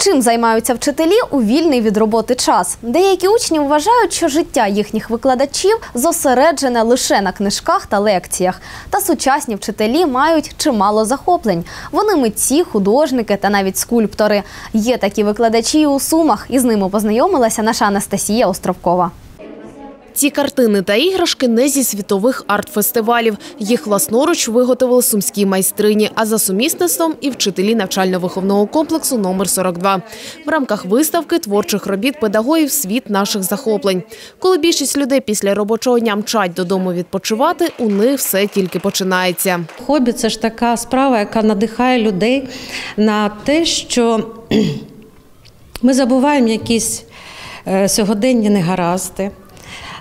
Чим займаються вчителі у вільний від роботи час? Деякі учні вважають, що життя їхніх викладачів зосереджене лише на книжках та лекціях. Та сучасні вчителі мають чимало захоплень. Вони митці, художники та навіть скульптори. Є такі викладачі у сумах, і з ними познайомилася наша Анастасія Островкова. Ці картини та іграшки не зі світових арт-фестивалів. Їх власноруч виготовили сумські майстрині, а за сумісництвом і вчителі навчально-виховного комплексу номер 42 В рамках виставки творчих робіт педагогів світ наших захоплень. Коли більшість людей після робочого дня мчать додому відпочивати, у них все тільки починається. Хобі це ж така справа, яка надихає людей на те, що ми забуваємо якісь е, сьогоденні негаразди,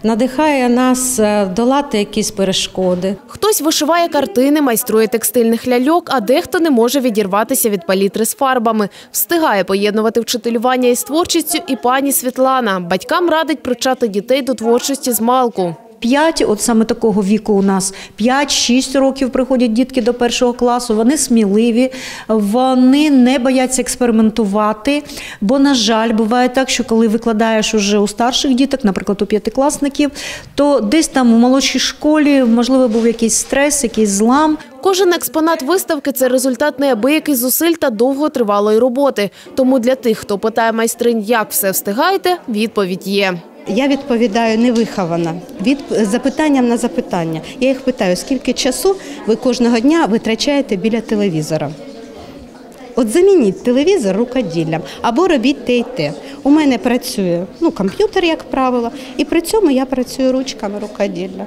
надихає нас е, долати якісь перешкоди. Хтось вишиває картини, майструє текстильних ляльок, а дехто не може відірватися від палітри з фарбами. Встигає поєднувати вчителювання із творчістю і пані Світлана. Батькам радить привчати дітей до творчості з малку. 5, от саме такого віку у нас 5-6 років приходять дітки до першого класу. Вони сміливі, вони не бояться експериментувати. Бо, на жаль, буває так, що коли викладаєш уже у старших діток, наприклад, у п'ятикласників, то десь там у молодшій школі можливо був якийсь стрес, якийсь злам. Кожен експонат виставки це результат неабияких зусиль та довготривалої роботи. Тому для тих, хто питає майстринь, як все встигаєте, відповідь є. Я відповідаю невиховано від запитанням на запитання. Я їх питаю, скільки часу ви кожного дня витрачаєте біля телевізора. От замініть телевізор рукоділлям або робіть те й те. У мене працює ну, комп'ютер, як правило, і при цьому я працюю ручками рукоділля.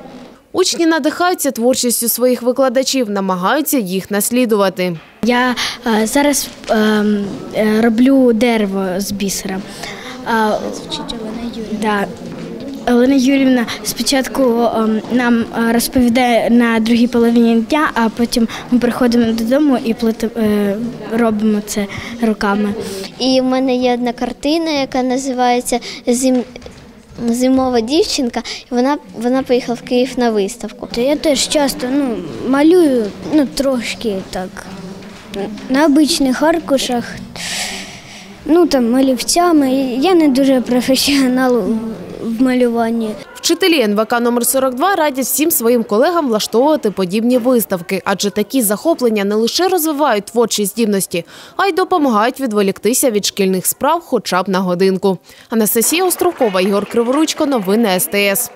Учні надихаються творчістю своїх викладачів, намагаються їх наслідувати. Я е, зараз ем, е, роблю дерево з бісера. А, да. Олена Юрівна спочатку ем, нам е, розповідає на другій половині дня, а потім ми приходимо додому і плете- е, робимо це руками. І в мене є одна картина, яка називається Зим... Зимова дівчинка. І вона, вона поїхала в Київ на виставку. Я теж часто ну, малюю ну, трошки так на обичних аркушах, ну там малівцями. Я не дуже професіонал в малюванні. Вчителі НВК номер 42 радять всім своїм колегам влаштовувати подібні виставки, адже такі захоплення не лише розвивають творчі здібності, а й допомагають відволіктися від шкільних справ хоча б на годинку. Анастасія Островкова, Ігор Криворучко, новини СТС.